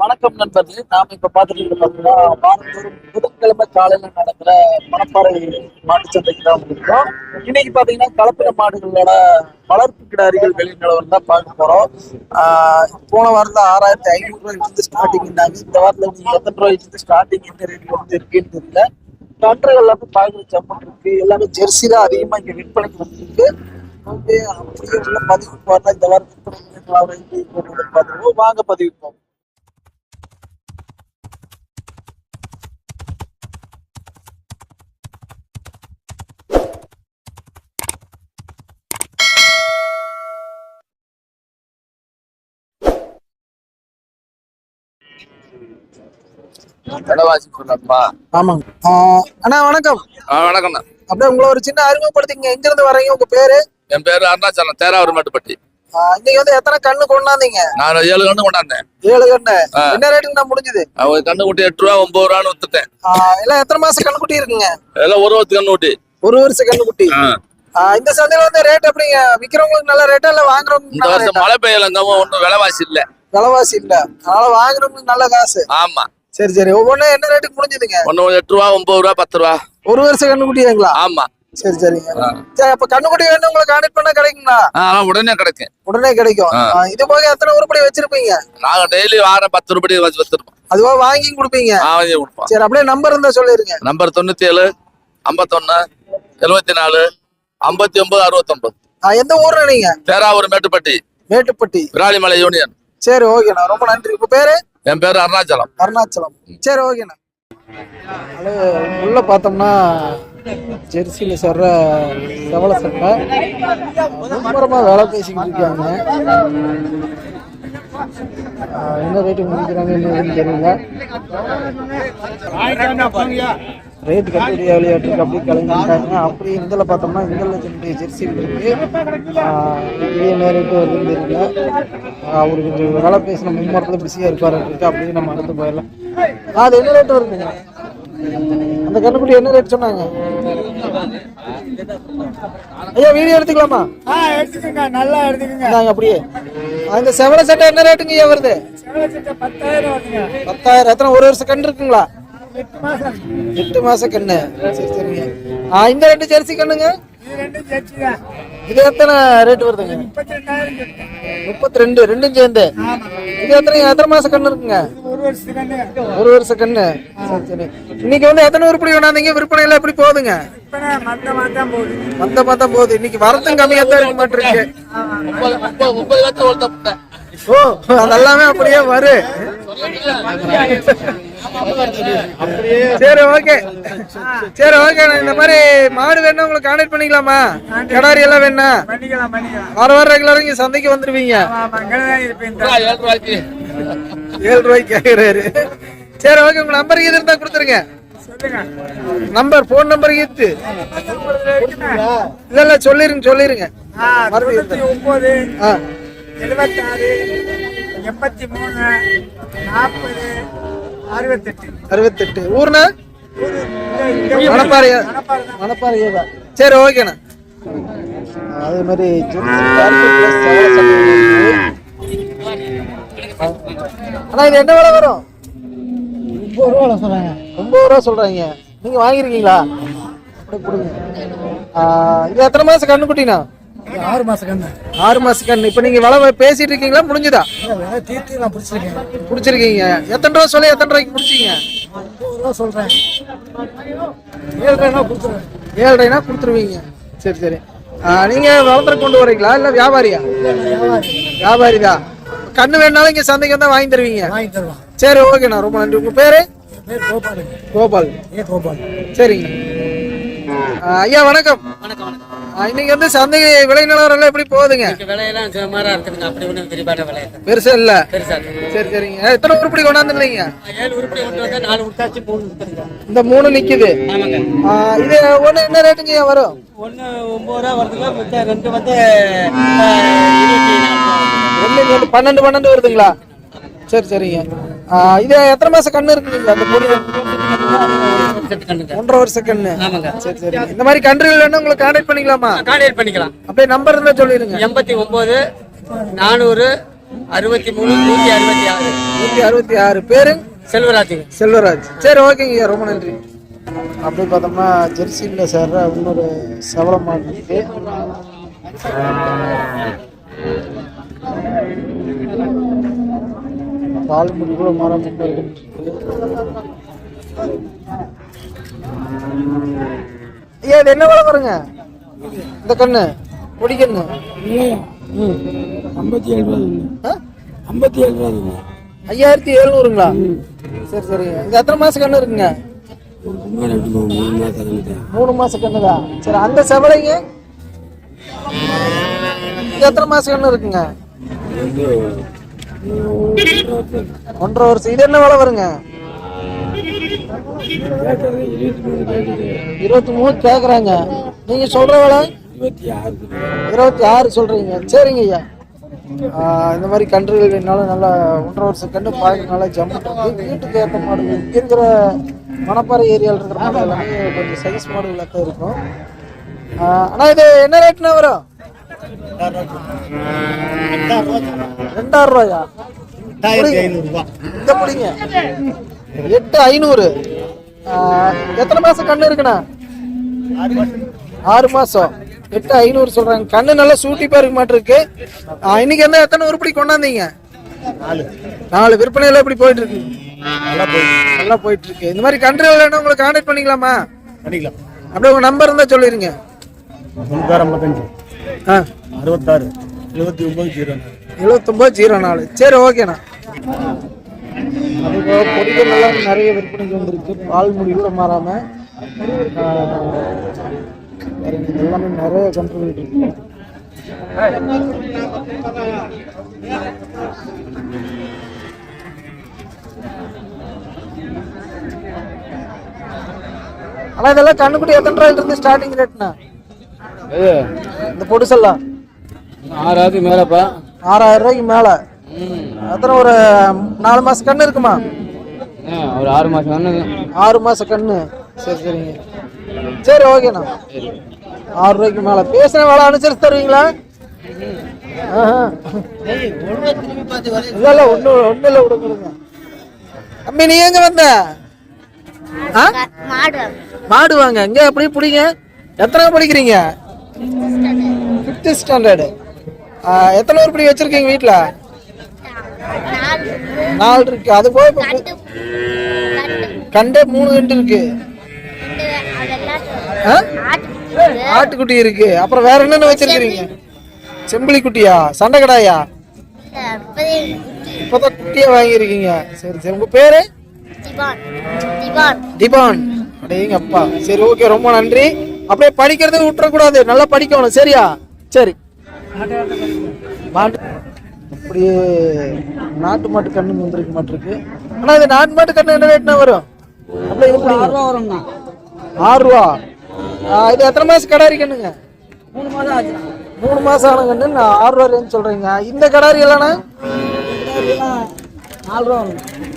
வணக்கம் நண்பர்களே. நாம இப்ப பாத்துட்டு இருக்கிறது பாத்தீங்கன்னா வாரந்தோறும் புதன்கிழமை காலையில நடக்கிற மணப்பாறை மாட்டு சந்தைக்கு தான் இருக்கோம் இன்னைக்கு பாத்தீங்கன்னா கலப்பின மாடுகளோட வளர்ப்பு கிடாரிகள் வெளி நிலவரம் தான் பார்க்க போறோம். போன வாரத்துல ஆறாயிரத்தி ஐநூறு ரூபாயில இருந்து ஸ்டார்டிங் இருந்தாங்க. இந்த வாரத்துல நீங்க எத்தனை ரூபாயில இருந்து ஸ்டார்டிங் எந்த ரேட்ல வந்து இருக்குன்னு தெரியல. கன்றுகள் எல்லாமே பாக்குற சம்பளம் இருக்கு. எல்லாமே ஜெர்சி தான் அதிகமா இங்க விற்பனைக்கு வந்துருக்கு. அப்படியே அப்படியே உள்ள பதிவு பார்த்தா இந்த வாரம் விற்பனை பார்த்துருவோம். வாங்க பதிவிப்போம் விலைவாசி சொன்னப்பா ஆமாங்க அண்ணா வணக்கம். ஆ வணக்கம்ண்ணா. அப்படியே உங்களை ஒரு சின்ன அறிமுகப்படுத்திங்க எங்க இருந்து வரீங்க உங்க பேரு? என் பேரு அருணாச்சலம் தேராவூர் மட்டுப்பட்டி இன்னைக்கு வந்து எத்தனை கண்ணு கொண்டாந்தீங்க? நான் ஏழு கண்ணு கொண்டாந்தேன். ஏழு கண்ணு. என்ன ரேட்டுக்கு நான் முடிஞ்சது? அவங்க கண்ணு குட்டி எட்டு ரூபா ஒன்பது ரூபான்னு வித்துட்டேன். எல்லாம் எத்தனை மாசம் கண்ணு குட்டி இருக்குங்க? எல்லாம் ஒரு ஒருத்து கண்ணு குட்டி ஒரு வருஷம் கண்ணு குட்டி இந்த சந்தையில வந்து ரேட் எப்படிங்க? விக்கிறவங்களுக்கு நல்ல ரேட்டா இல்ல வாங்குறவங்களுக்கு இந்த வருஷம் மழை பெய்யலங்க ஒன்றும் விலைவாசி இல்ல. விலைவாசி இல்ல. அதனால வாங்குறவங்களுக்கு நல்ல காசு. ஆமா. சரி சரி. ஒவ்வொன்றும் என்ன ரேட்டுக்கு முடிஞ்சதுங்க? ஒண்ணு எட்டு ரூபா ஒன்பது ரூபா பத்து ரூபா. ஒரு வருஷம் கண்ணு குட்டிங்களா ஆமா. சரி சரிங்க. சரி அப்ப கண்ணு குட்டி வேணும் உங்களை கான்டெக்ட் பண்ணா கிடைக்குங்களா? உடனே கிடைக்கும். உடனே கிடைக்கும். இது போக எத்தனை உருப்படி வச்சிருப்பீங்க? நாங்க டெய்லி வாரம் பத்து வச்சு வச்சிருப்போம். அதுவா வாங்கி கொடுப்பீங்க? வாங்கி கொடுப்போம். சரி அப்படியே நம்பர் இருந்தா சொல்லிருங்க. நம்பர் தொண்ணூத்தி ஏழு ஐம்பத்தொன்னு எழுபத்தி நாலு ஐம்பத்தி ஒன்பது அறுபத்தொன்பது எந்த ஊர்ல நீங்க? தேராவூர் மேட்டுப்பட்டி. மேட்டுப்பட்டி. விராலிமலை யூனியன் சரி ஓகேண்ணா ரொம்ப நன்றி. உங்க பேரு? என் பேரு அருணாச்சலம். அருணாச்சலம். சரி ஓகேண்ணா அது உள்ள பார்த்தோம்னா ஜெர்சியில் சேர்ற செவல சட்டை. மும்பரமாக வேலை பேசிக்கிட்டு இருக்காங்க. என்ன ரேட்டு முடிக்கிறாங்க என்னதுன்னு தெரியல. ரேட் கட்டுப்படி விளையாட்டுக்கு அப்படியே கிளம்பிட்டாங்க அப்படி இதில் பார்த்தோம்னா இதில் ரெண்டு ஜெர்சி இருக்கு. ஆஹ் இது என்ன ரேட்டு வருதுன்னு தெரியல. அவரு கொஞ்சம் வேலை பேசின மும்மரத்தில் பிஸியாக இருப்பாரு இருக்கு அப்படியே நம்ம அடுத்து போயிடலாம். அது என்ன ரேட் வருதுங்க? அந்த கண்ணுக்குட்டி என்ன ரேட் சொன்னாங்க? ஐயா வீடியோ எடுத்துக்கலாமா? ஆ எடுத்துக்கோங்க. நல்லா எடுத்துக்கோங்க. அப்படியே. அந்த செவல சட்டை என்ன ரேட்டுங்க ஐயா வருது? பத்தாயிரம் எத்தனை ஒரு வருஷம் கன்று இருக்குங்களா? எட்டு மாசம். கண்ணு. சரி சரிங்க. ஆ இந்த ரெண்டு ஜெர்சி கண்ணுங்க? இது எத்தனை ரேட் வருதுங்க? முப்பத்தி ரெண்டு ரெண்டும் சேர்ந்து. இது எத்தனை எத்தனை மாசம் கண்ணு இருக்குங்க? ஒரு வருஷம் கண்ணு. சரி இன்னைக்கு வந்து எத்தனை உருப்படி கொண்டாந்தீங்க? விற்பனை எல்லாம் எப்படி போகுதுங்க? இப்போ மந்தமாக தான் போகுது. மந்தம் இன்னைக்கு வரத்தும் கம்மியா தான் இருக்க மாட்டிருக்கு. ஓ அதெல்லாமே அப்படியே வரு. சரி ஓகே. சரி ஓகே. இந்த மாதிரி மாடு வேணும் உங்களுக்கு கான்டாக்ட் பண்ணிக்கலாமா? கிடாரி எல்லாம் வேணா வார வாரம் ரெகுலரா இங்க சந்தைக்கு வந்துருவீங்க. ஏழு ரூபாய்க்கு கேக்குறாரு. சரி ஓகே உங்க நம்பர் இது இருந்தா கொடுத்துருங்க. சொல்லுங்க நம்பர் போன் நம்பர் இருக்கு இல்ல இல்ல சொல்லிருங்க சொல்லிருங்க. ஆ எழுபத்தாறு எண்பத்தி மூணு நாற்பது அறுபத்தெட்டு. அறுபத்தெட்டு. ஊர்னா. மணப்பாறையா சரி ஓகேண்ணா அதே மாதிரி அண்ணா இது என்ன விலை வரும்? முப்பது ரூபா சொல்கிறாங்க ஒன்பது ரூபா சொல்றாங்க. நீங்க வாங்கிருக்கீங்களா அப்படியே கொடுங்க. இது எத்தனை மாசம் கண்ணுக்குட்டினா ஆறு மாதம் கண்ணு. ஆறு மாசம் கண்ணு. இப்போ நீங்க விலை பேசிட்டு இருக்கீங்களா? முடிஞ்சுதா? தீர்த்து நான் பிடிச்சிருக்கேன். பிடிச்சிருக்கீங்க. எத்தனை ரூபா சொல்லி எத்தனை ரூபாய்க்கு பிடிச்சிங்க? ரூபா சொல்கிறேன் ஏழு ரூபா கொடுத்துருவேன். ஏழ்ரைனா கொடுத்துருவீங்க. சரி சரி. ஆ, நீங்க வளர்த்துற கொண்டு வரீங்களா இல்ல வியாபாரியா? வியாபாரி. தான் கண்ணு வேணாலும் இங்க சந்தைக்கு வந்தா வாங்கி தருவீங்க. வாங்கி தருவான் சரி ஓகேண்ணா. ரொம்ப நன்றி. உங்க பேரு? கோபால். கோபால். சரிங்க. ஐயா வணக்கம். வணக்கம் இன்னைக்கு வந்து சந்தை விலை நிலவரம் எல்லாம் எப்படி போகுதுங்க? விலையெல்லாம் சுமாரா இருக்குதுங்க. அப்படி ஒன்றும் தெரியாத விலை. பெருசா இல்ல? பெருசா சரி சரிங்க. எத்தனை உருப்படி கொண்டாந்துருந்தீங்க? ஏழு உருப்படி கொண்டு நாலு உருட்டாச்சு மூணு இந்த மூணு நிக்குது. இது ஒண்ணு என்ன ரேட்டுங்க வரும்? ஒன்று ஒம்பது ரூபா வருதுங்க மிச்ச ரெண்டு வந்து பன்னெண்டு பன்னெண்டு வருதுங்களா? சரி சரிங்க. இது எத்தனை மாசம் கண்ணு இருக்குங்க அந்த பொடி ஒன்றரை வருஷம் கண்ணு. ஆமாங்க. சரி சரி இந்த மாதிரி கன்றுகள் வேணும் உங்களுக்கு கான்டாக்ட் பண்ணிக்கலாமா? கான்டாக்ட் பண்ணிக்கலாம். அப்படியே நம்பர் இருந்தா சொல்லிடுங்க. எண்பத்தி ஒம்பது நானூறு அறுபத்தி மூணு நூற்றி அறுபத்தி ஆறு. தொள்ளாயிரத்தி அறுபத்தி ஆறு. பேரு? செல்வராஜ் செல்வராஜ். சரி ஓகேங்க ரொம்ப நன்றி. அப்படியே பார்த்தோம்னா ஜெர்சியில் சேர்ற இன்னொரு சவள மாடு பால் முடி கூட மரம் ஐயா இது என்ன விலை வருங்க இந்த கண்ணு பொடி கண்ணு. ம் ஐம்பத்தி ஏழு ரூபா? ஐம்பத்தி ஏழு ரூபா ஐயாயிரத்தி எழுநூறுங்களா? சரி சரிங்க இங்க எத்தனை மாசம் கண்ணு இருக்குங்க? மூணு மாசம் கண்ணுதா சரி அந்த செவலைங்க? இது எத்தனை மாசம் கண்ணு இருக்குங்க? ஒன்றரை வருஷம் இது என்ன விலை வருங்க? இருபத்தி மூணு கேக்குறாங்க. நீங்க சொல்ற வேலை? இருபத்தி ஆறு சொல்றீங்க. சரிங்க ஐயா. இந்த மாதிரி கன்றுகள் வேணாலும் நல்லா ஒன்றரை வருஷம் கன்று பார்க்க நல்லா ஜம்மு இருக்கு. வீட்டுக்கு ஏற்ற மாடுகள் இங்க இருக்கிற மணப்பாறை ஏரியாவில் இருக்கிற மாடு எல்லாமே கொஞ்சம் சைஸ் மாடுகளாக தான் இருக்கும். ஆனால் அண்ணா இது என்ன ரேட்னா வரும். ரெண்டாயிரம் ரூபாயா இந்த பிடிங்க. எட்டு ஐநூறு. எத்தனை மாசம் கண்ணு இருக்குண்ணா? ஆறு மாசம். எட்டு ஐநூறு சொல்றாங்க. கண்ணு நல்லா சூட்டி பாருக்க மாட்டிருக்கு. இன்னைக்கு என்ன எத்தனை உருப்படி கொண்டாந்தீங்க? நாலு. விற்பனை எல்லாம் எப்படி போயிட்டு இருக்கு நல்லா போயிட்டு இருக்கு இந்த மாதிரி கன்றுகள் வேணும் உங்களுக்கு கான்டாக்ட் பண்ணிக்கலாமா? பண்ணிக்கலாம். அப்படியே உங்க நம்பர் இருந்தா சொல்லிருங்க. தொண்ணூத்தாறு ஐம்பத்தஞ்சு ஆ. அறுபத்தாறு. எழுபத்தி ஒன்பது ஜீரோ எழுபத்தொம்பது ஜீரோ நாலு. சரி ஓகேண்ணா. அதுபோக பொடிகள் எல்லாம் நிறைய விற்பனைக்கு வந்திருக்கு. பால் முடி கூட மாறாம எல்லாமே நிறைய கன்றுகள் இருக்கு. ஆனா இதெல்லாம் கண்ணுக்குட்டி எத்தனை ரூபாயில இருந்து ஸ்டார்டிங் ரேட்னா இந்த பொடுசெல்லாம். ஆறாவது மேலப்பா. ஆறாயிரம் ரூபாய்க்கு மேல. எத்தனை ஒரு நாலு மாசம் கண்ணு இருக்குமா? ஒரு ஆறு மாசம் கண்ணுங்க ஆறு மாசம் கண்ணு. சரி சரிங்க. சரி ஓகேண்ணா ஆறு ரூபாய்க்கு மேல. பேசுன வேலை அனுசரிச்சு தருவீங்களா. இல்ல இல்ல ஒண்ணு ஒண்ணு இல்ல விட கொடுங்க தம்பி நீ எங்க வந்த? ஆ? மாடு. மாடு வாங்க. எங்க எப்படி பிடிங்க? எத்தனை படிக்கிறீங்க? ஃபிஃப்த் ஸ்டாண்டர்டு எத்தனை உருப்படி வச்சிருக்கீங்க வீட்டுல நாலு. இருக்கு அது போக கண்டே மூணு கண்டு இருக்கு. ஆட்டுக்குட்டி இருக்கு. அப்புறம் வேற என்னென்ன வச்சிருக்கீங்க செம்பிளி குட்டியா? சண்டை கடாயா? இப்பதான் குட்டியா வாங்கியிருக்கீங்க. சரி சரி. உங்க பேரு? திபான். அடேங்க அப்பா சரி ஓகே. ரொம்ப நன்றி. அப்படியே படிக்கிறத விட்டுறக்கூடாது. நல்லா படிக்கணும். சரியா? சரி. மாட்டு அப்படியே நாட்டு மாட்டு கண்ணு வந்திருக்க மாட்டிருக்கு. ஆனா இது நாட்டு மாட்டு கண்ணு என்ன ரேட்னா வரும்? அப்படியே இது பிடிங்க. வரும்ண்ணா. ஆறு ரூபா? ஆ, இது எத்தனை மாசம் கடாரி கண்ணுங்க? மூணு மாதம் ஆச்சு. மூணு மாசம் ஆன கண்ணு நான் ஆறு ரூபா ரேஞ்ச் சொல்றீங்க. இந்த கடாரி எல்லாம்னா நாலு ரூபா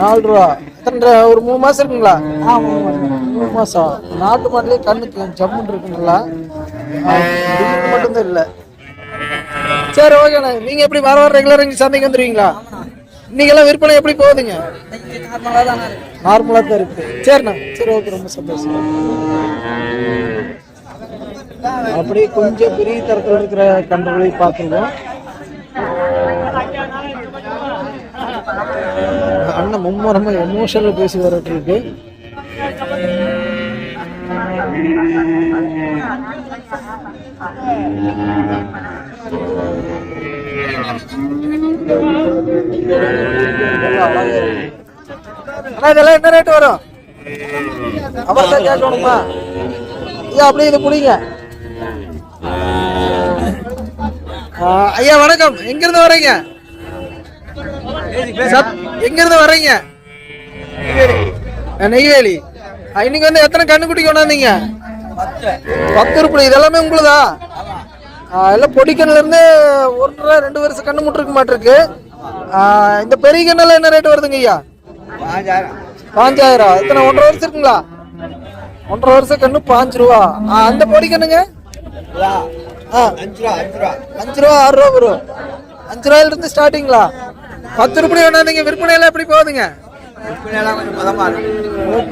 நாலு ரூபா. எத்தனை ரூபா? ஒரு மூணு மாசம் இருக்குங்களா? மூணு மாசம் நாட்டு மாட்டுலயே கண்ணுக்கு ஜம்முன்னு இருக்குங்களா மட்டும்தான் இல்ல. சரி ஓகேண்ணா நீங்க எப்படி வர வர ரெகுலர் இங்க சந்தைக்கு வந்துருவீங்களா? இன்னைக்கெல்லாம் விற்பனை எப்படி போகுதுங்க? நார்மலாக நார்மலா தான் இருக்கு. சரிண்ணா. சரி ஓகே ரொம்ப சந்தோஷம். அப்படியே கொஞ்சம் பெரிய தரத்தில் இருக்கிற கன்றுகளை பார்த்துருவோம். அண்ணன் மும்மரமா எமோஷனல் பேசி வரட்டு இருக்கு அண்ணா இதெல்லாம் என்ன ரேட் வரும்? அவர்தான் கேட்கணுமா ஐயா அப்படியே இது புடிங்க. ஐயா வணக்கம். எங்கிருந்து வரீங்க வர்றீங்க? வரீங்க எங்க இருந்து வர்றீங்க? நெய்வேலி. இன்னைக்கு வந்து எத்தனை கண்ணுக்குட்டி கொண்டாந்தீங்க? பத்து. உருப்படி இதெல்லாமே உங்களுதா? எல்லாம் பொடி இருந்து ஒன்றரை ரெண்டு வருஷம் கண்ணு முட்டிருக்க. மாட்டிருக்கு இந்த பெரிய கண்ணெல்லாம் என்ன ரேட் வருதுங்க ஐயா? பாஞ்சாயிரம். எத்தனை ஒன்றரை வருஷம் இருக்குங்களா? ஒன்றரை வருஷம் கண்ணு பாஞ்சு ரூபா. ஆ, அந்த பொடி கண்ணுங்க ஆ அஞ்சு ரூபா அஞ்சு ரூபா அஞ்சு ரூபா ஆறு ரூபா வரும். அஞ்சு ரூபாயில இருந்து ஸ்டார்டிங்களா பத்து ரூபாய் வேணாதீங்க விற்பனை விற்பனையெல்லாம் எப்படி போகுதுங்க?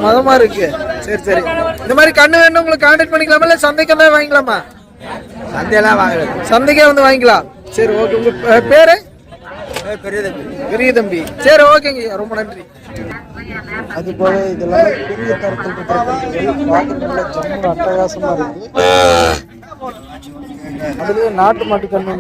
மதமா இருக்கு. சரி சரி. இந்த மாதிரி கண்ணு வேணும் உங்களுக்கு கான்டாக்ட் பண்ணிக்கலாமா? இல்ல சந்தைக்கு தான் வாங்கிக்கலாமா? சந்தையெல்லாம் வாங்குறது. சந்தைக்கே வந்து வாங்கிக்கலாம். சரி ஓகே. உங்க பேரு? பெரிய தம்பி. பெரிய தம்பி சரி ஓகேங்க. ரொம்ப நன்றி. அது போல இதெல்லாம் பெரிய தரத்தில் பார்க்கறதுல அட்டகாசமா இருக்கு. அதுலயும் நாட்டு மாட்டு கண்ணு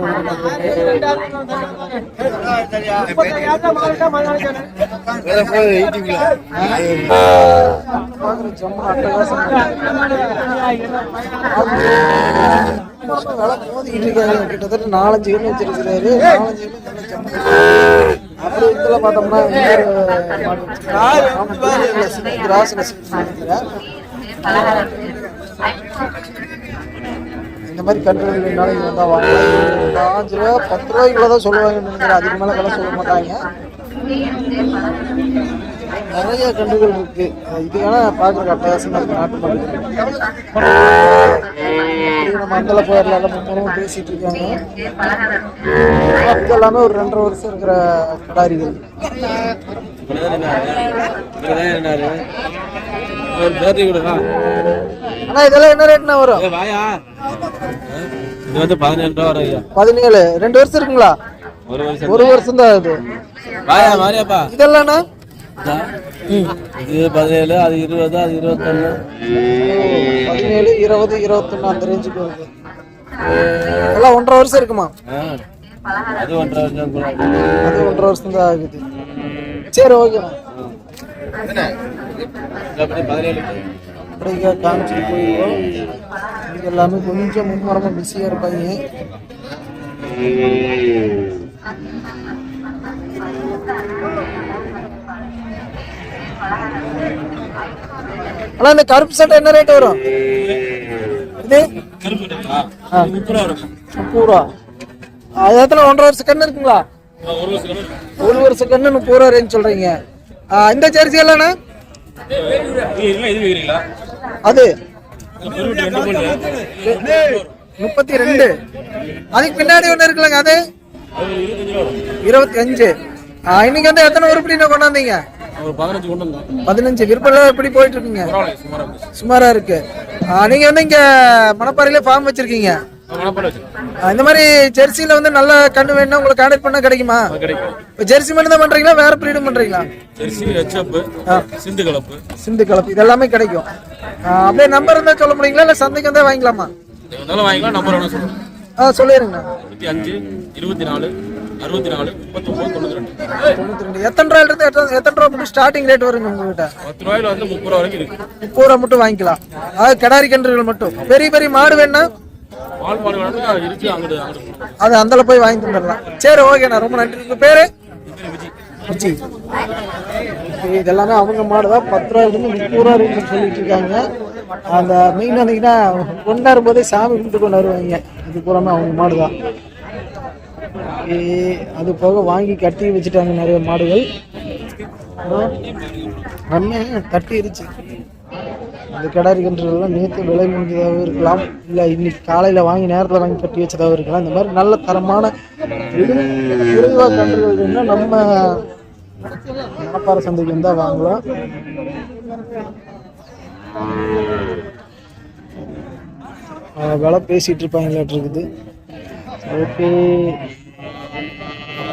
ஜம்மு அட்டகாசமா கிட்டத்தட்ட நாலஞ்சு கண்ணு வச்சிருக்கிறாரு நாலஞ்சு அப்புறம் இதில் பார்த்தோம்னா கிராஸ் இந்த மாதிரி கன்றுகள் நாளைக்கு வந்தா வாங்கலாம் பாஞ்சு ரூபா பத்து ரூபாய்க்குள்ள தான் சொல்லுவாங்கன்னு நினைக்கிறேன் அதுக்கு மேலே சொல்ல மாட்டாங்க நிறைய கன்றுகள் இருக்கு. இது வேணா பார்க்குற அட்டகாசமா இருக்கு. நாட்டு மாடு நம்ம அந்தல போயிடலாம் முன்னரும் பேசிட்டு இருக்காங்க. இது எல்லாமே ஒரு ரெண்டரை வருஷம் இருக்கிற கடாரிகள். ஆனா இதெல்லாம் என்ன ரேட்னா வரும் இது வந்து பதினேழு ரூபா வரும்? ஐயா பதினேழு. ரெண்டு வருஷம் இருக்குங்களா? ஒரு வருஷம் தான் இது இதெல்லாம்ண்ணா இது பதினேழு அது இருபது அது இருபத்தொன்னு. பதினேழு இருபது இருபத்தொன்னு அந்த ரேஞ்சுக்கு வருது. எல்லாம் ஒன்றரை வருஷம் இருக்குமா. அது ஒன்றரை வருஷம் அது ஒன்றரை வருஷம் தான் ஆகுது. சரி ஓகேண்ணா அப்படி பதினேழு அப்படியே காமிச்சிட்டு போயிடுவோம் இது எல்லாமே கொஞ்சம் மும்மரமாக பிஸியாக இருப்பாங்க. அண்ணா இந்த கருப்பு சட்டை என்ன ரேட் வரும்? இது? முப்பது ரூபா. அது எத்தனை? ஒன்றரை வருஷம் கண்ணு இருக்குங்களா? ஒரு வருஷம் கண்ணு முப்பது ரூபா ரேஞ்ச் சொல்றீங்க. ஆ, இந்த ஜெர்சி எல்லாம்ண்ணா அது? முப்பத்தி ரெண்டு. அதுக்கு பின்னாடி ஒண்ணு இருக்குல்லங்க அது? இருபத்தி அஞ்சு இன்னைக்கு வந்து எத்தனை உருப்படி கொண்டாந்தீங்க? பதினஞ்சு விற்பனை எப்படி போயிட்டு இருக்குங்க சுமாரா இருக்கு. நீங்க வந்து இங்க மணப்பாறையில ஃபார்ம் வச்சிருக்கீங்க. இந்த மாதிரி ஜெர்சியில வந்து நல்ல கண்ணு வேணும்னா உங்களுக்கு கான்டாக்ட் பண்ணா கிடைக்குமா? இப்ப ஜெர்சி மட்டும் தான் பண்றீங்களா வேற பிரீடும் பண்றீங்களா? ஜெர்சி ஹெச்அப் சிந்து கலப்பு. சிந்து கலப்பு. இது எல்லாமே கிடைக்கும் அப்படியே நம்பர் இருந்தா சொல்ல முடியுங்களா இல்ல சந்தைக்கு வந்தா வாங்கிக்கலாமா? வாங்கிக்கலாம் நம்பர் வேணும் சொல்லுங்க. ஆ சொல்லிடுங்க. இருபத்தி அஞ்சு இருபத்தி நாலு அறுபத்தி நாலு முப்பத்தொம்பது தொண்ணூத்தி ரெண்டு. தொண்ணூத்தி ரெண்டு. எத்தனை ரூபாயில இருந்து எத்தனை எத்தனை ரூபா மட்டும் ஸ்டார்டிங் ரேட் வருங்க உங்ககிட்ட? பத்து ரூபாயில வந்து முப்பது ரூபா வரைக்கும் இருக்கு. முப்பது ரூபா மட்டும் வாங்கிக்கலாம். அதாவது கிடாரி கன்றுகள் மட்டும். பெரிய பெரிய மாடு வேணா பால் மாடு வேணும் இருக்கு அங்கிட்டு அது அந்தல போய் வாங்கி தந்துடலாம். சரி ஓகேண்ணா ரொம்ப நன்றி. உங்க பேரு? விஜி. Okay, இது எல்லாமே அவங்க மாடு தான். பத்து ரூபாயில இருந்து முப்பது ரூபா ரேஞ்சுன்னு சொல்லிட்டு இருக்காங்க. அந்த மெயின் வந்தீங்கன்னா கொண்டாடும் போதே சாமி கும்பிட்டு கொண்டு வருவாங்க இது பூராமே அவங்க மாடு தான். அது போக வாங்கி கட்டி வச்சுட்டாங்க நிறைய மாடுகள். அண்ணன் தட்டிருச்சு அந்த கிடாரி கன்றுகள்லாம் நேற்று விலை முடிஞ்சதாகவும் இருக்கலாம். இல்லை இன்னைக்கு காலையில் வாங்கி நேரத்தில் வாங்கி கட்டி வச்சதாகவும் இருக்கலாம். இந்த மாதிரி நல்ல தரமான விடு- கன்றுகள் வேணும்னா நம்ம வியாபார சந்தைக்கு வந்தால் வாங்கலாம். ஆஹ் விலை பேசிட்டு இருப்பாங்களாட்டு இருக்குது ஓகே.